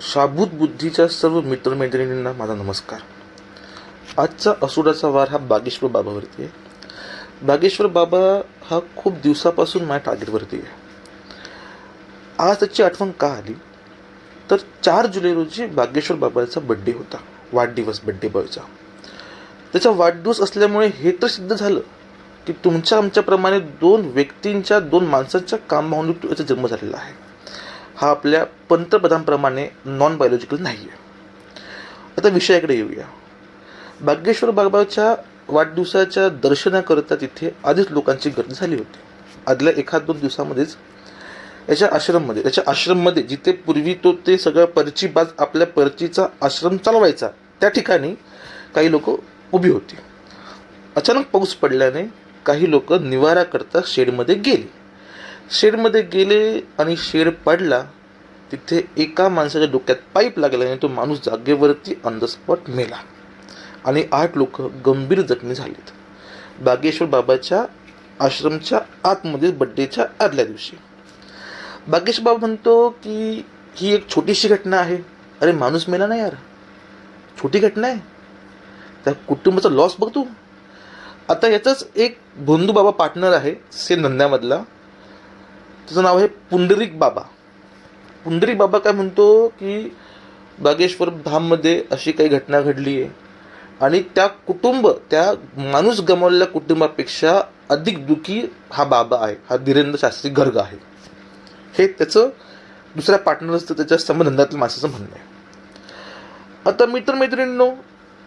शाबूत बुद्धीच्या सर्व मित्रमैत्रिणींना माझा नमस्कार. आजचा असुडाचा वार हा बागेश्वर बाबावरती आहे. बागेश्वर बाबा हा खूप दिवसापासून माझ्या टार्गेटवरती आहे. आज त्याची आठवण का आली? तर चार जुलै रोजी बागेश्वर बाबाचा बड्डे होता. वाढदिवस बड्डे बॉयचा त्याचा वाढदिवस असल्यामुळे हे तर सिद्ध झालं की तुमच्या आमच्याप्रमाणे दोन व्यक्तींच्या दोन माणसांच्या कामभावनेतून याचा जन्म झालेला आहे. हा आपल्या पंतप्रधानप्रमाणे नॉन बायोलॉजिकल नाही आहे आता विषयाकडे येऊया. बागेश्वर बाबाच्या वाढदिवसाच्या दर्शनाकरता तिथे आधीच लोकांची गर्दी झाली होती. आदल्या एखाद दोन दिवसामध्येच याच्या आश्रममध्ये त्याच्या आश्रममध्ये जिथे पूर्वी तो ते सगळं परचीबाज आपल्या परचीचा आश्रम चालवायचा त्या ठिकाणी काही लोक उभी होती. अचानक पाऊस पडल्याने काही लोक निवाराकरता शेडमध्ये गेली. शेडमध्ये गेले आणि शेड पडला तिथे एका माणसाच्या डोक्यात पाईप लागला आणि तो माणूस जागेवरती ऑन द स्पॉट मेला. आणि आठ लोक गंभीर जखमी झालेत. बागेश्वर बाबाच्या आश्रमच्या आतमध्ये बड्डेच्या आदल्या दिवशी. बागेश्वर बाबा म्हणतो की ही एक छोटीशी घटना आहे. अरे माणूस मेला नाही यार. छोटी घटना आहे. त्या कुटुंबाचा लॉस बघ तू. आता याचाच एक भोंदू बाबा पार्टनर आहे से नंद्यामधला. त्याचं नाव आहे पुंडरीक बाबा. पुंडरीक बाबा काय म्हणतो की बागेश्वर धाममध्ये अशी काही घटना घडली आहे आणि त्या कुटुंब त्या माणूस गमावलेल्या कुटुंबापेक्षा अधिक दुखी हा बाबा आहे हा धीरेंद्र शास्त्री गर्ग आहे. हे त्याचं दुसऱ्या पार्टनरचं त्याच्या संबंधातल्या माणसाचं म्हणणं आहे. आता मित्रमैत्रिणींनो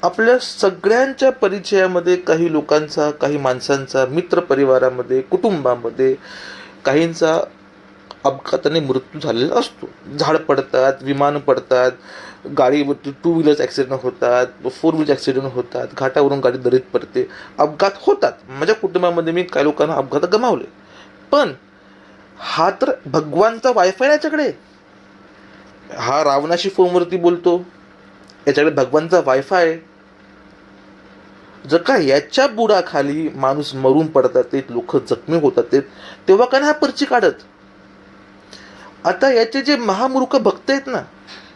आपल्या सगळ्यांच्या परिचयामध्ये काही लोकांचा काही माणसांचा मित्रपरिवारामध्ये कुटुंबामध्ये काहींचा अपघाताने मृत्यू झालेला असतो. झाड पडतात विमान पडतात गाडीवरती टू व्हीलर्स ॲक्सिडेंट होतात फोर व्हीलर ॲक्सिडेंट होतात घाटावरून गाडी दरीत पडते. अपघात होतात. माझ्या कुटुंबामध्ये मी काही लोकांना अपघात गमावले. पण हा तर भगवानचा वायफाय याच्याकडे. हा रावणाशी फोनवरती बोलतो. याच्याकडे भगवानचा वायफाय आहे. जर का याच्या बुडाखाली माणूस मरून पडतात ते लोक जखमी होतात ते तेव्हा का नाही हा पर्ची काढत? आता याचे जे महामूर्ख भक्त आहेत ना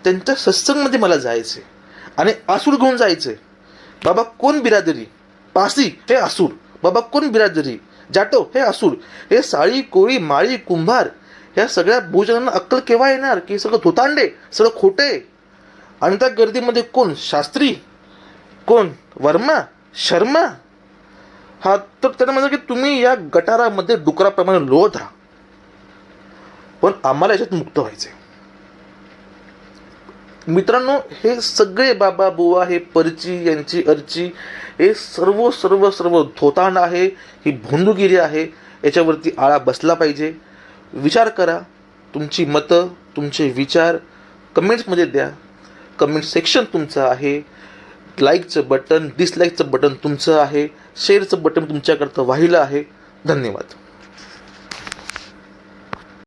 त्यांच्या सत्संगमध्ये मला जायचे आणि आसूर घेऊन जायचे बाबा कोण बिरादरी? पासी हे आसूर. बाबा कोण बिरादरी? जाटो हे आसूर. हे साळी कोळी माळी कुंभार ह्या सगळ्या भोजनांना अक्कल केव्हा येणार? की सगळं धोतांडे सगळं खोटे? आणि त्या गर्दीमध्ये कोण शास्त्री? कोण वर्मा? शर्मा? हा तर त्यानं म्हणलं की तुम्ही या गटारामध्ये डुकराप्रमाणे लोट राहा. पण आम्हाला याच्यात मुक्त व्हायचे मित्रांनो हे सगळे बाबा बुवा हे परची यांची अर्ची हे सर्व सर्व सर्व धोतांड आहे ही भोंदुगिरी आहे याच्यावरती आळा बसला पाहिजे. विचार करा तुमची मतं तुमचे विचार कमेंट्समध्ये द्या. कमेंट सेक्शन तुमचं आहे. लाईकचं बटन डिसलाईकचं बटन तुमचं आहे. शेअरचं बटन तुमच्याकरता वाहिलं आहे. धन्यवाद.